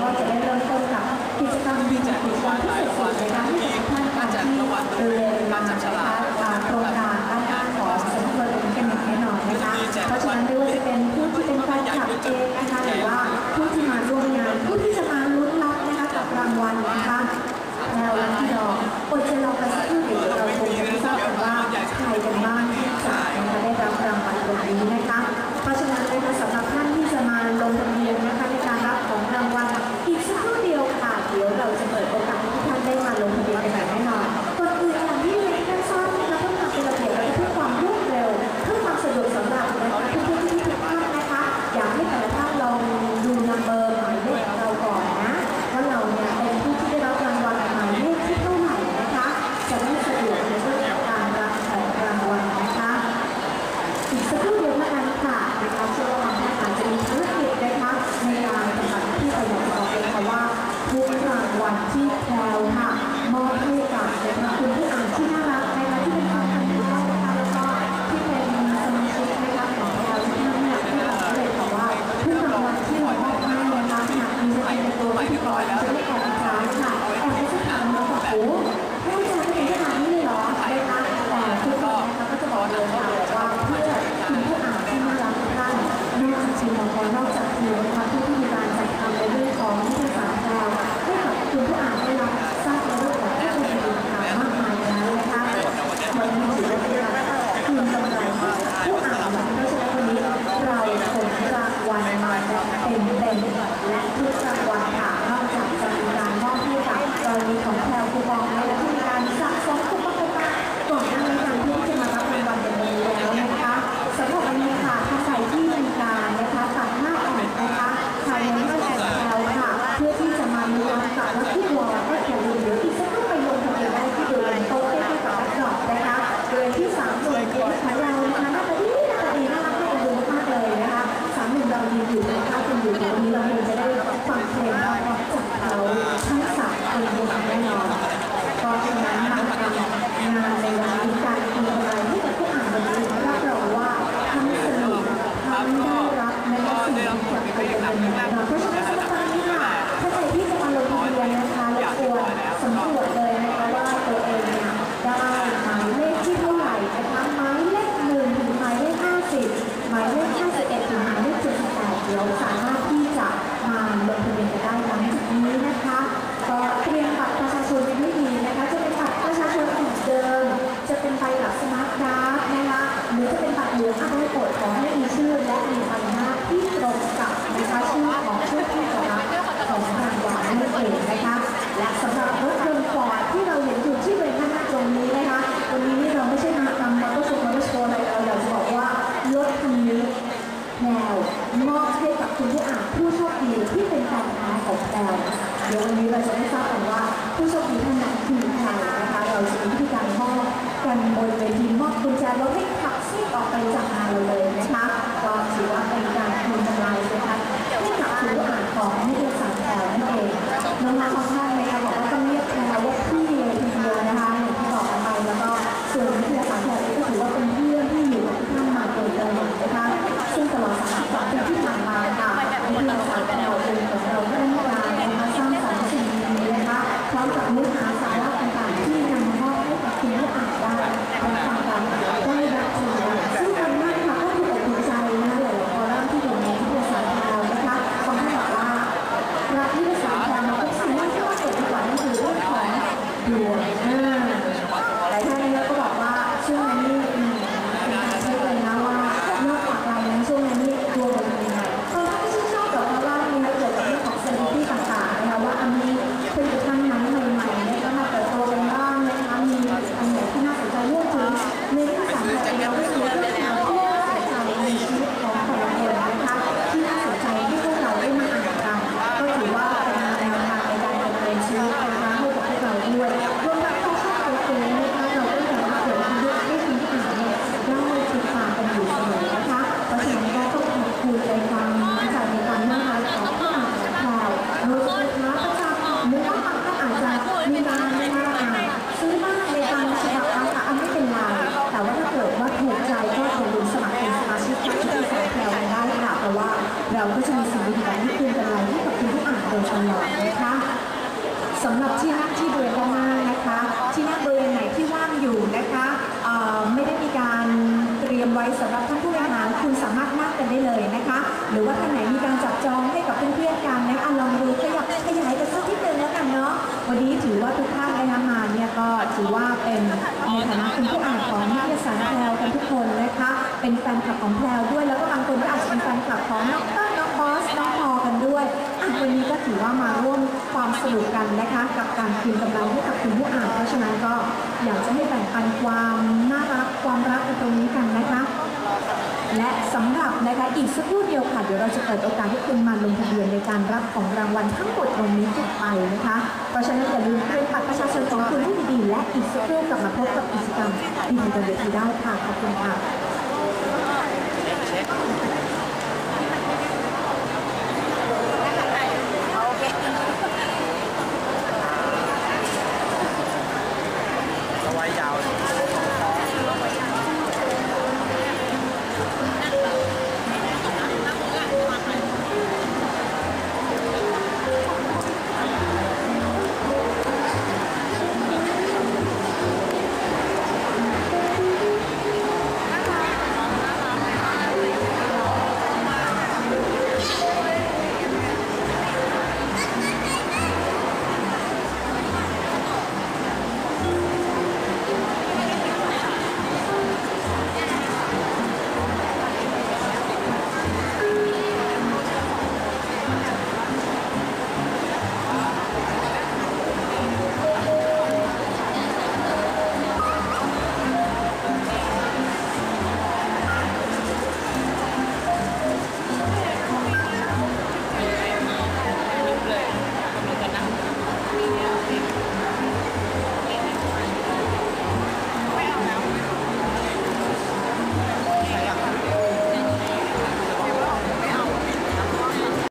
ก็จะได้เริ่มต้นกับกิจกรรมที่จะมีความพิเศษนะคะที่สำคัญอาจจะเดินการจับฉลากโครงการอาหารของสมควรเป็นกันอย่างแน่นอนนะคะเพราะฉะนั้นไม่ว่าจะเป็นผู้ที่เป็นแฟนคลับเองนะคะหรือว่า Muka dan. 감사합니다. นเวทีมอบกุญแจรถให้ขับซิ่งออกไปจากงานเลยนะคะก็ถือว่าเป็นการทำลายนะคะให้กับผู้อ่านของนิตยสารแถวนั่นเองน้องๆทุกท่าน หรือว่าท่านไหนมีการจับจองให้กับเพื่อนๆกันนะคะอะลองดูขยับขยายกันสักนิดนึงแล้วกันเนาะวันนี้ถือว่าทุกท่านนะคะมาเนี่ยก็ถือว่าเป็นในฐานะคุณผู้อ่านของนิตยสารแพรวกันทุกคนนะคะ เป็นแฟนคลับของแพรวด้วยแล้วก็บางคนก็อาจจะเป็นแฟนคลับของน้องต้นน้องบอสน้องพอกันด้วยวันนี้ก็ถือว่ามาร่วมความสนุกกันนะคะ กับการคืนกำไรให้กับคุณผู้อ่านเพราะฉะนั้นก็อยากจะให้แบ่งปันความน่ารักความรักในตรงนี้กันนะคะ และสำหรับนะคะอีกสักครู่เดียวค่ะเดี๋ยวเราจะเปิดโอกาสให้คุณมาลงทะเบียนในการรับของรางวัลทั้งหมดตรงนี้ต่อไปนะคะ เพราะฉะนั้นอย่าลืมเตรียมบัตรประชาชนของคุณให้ดีๆและอีกสักครู่กลับมาพบกับกิจกรรมดีๆบนเวทีได้ค่ะขอบคุณค่ะ